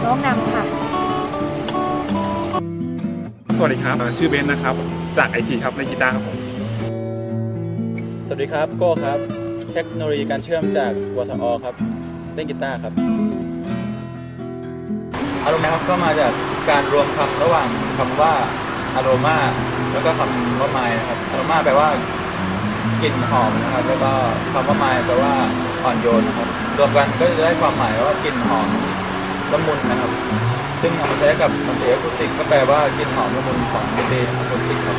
โลกนำค่ะ สวัสดีครับ ชื่อเบนซ์นะครับ จากไอทีครับในกีตาร์ครับผมสวัสดีครับโก้ครับ เทคโนโลยีการเชื่อมจากวทอครับ เล่นกีตาร์ครับ อารมณ์นะครับก็มาจากการรวมคำระหว่างคำว่าอารมาแล้วก็คำว่าไมนะครับอารมาแปลว่ากลิ่นหอมนะครับ แล้วก็คำว่าไมแปลว่าอ่อนโยนนะครับ รวมกันก็จะได้ความหมายว่ากลิ่นหอมละมุนนะครับ ซึ่งเอามาใช้กับดนตรีอะคูติกก็แปลว่ากลิ่นหอมละมุนของดนตรีอะคูติกครับ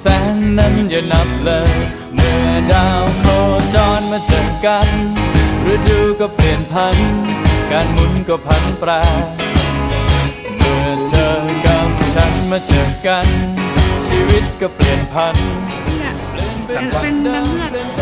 แสงนั้นอย่านับเลย เมื่อดาวโคจรมาเจอกันฤดูก็เปลี่ยนพัน การหมุนก็พันแปร เมื่อเธอกับฉันมาเจอกัน ชีวิตก็เปลี่ยนพันเปลี่ยนไปจากเดิมเปลี่ยนจากความหมุนของหัวใจ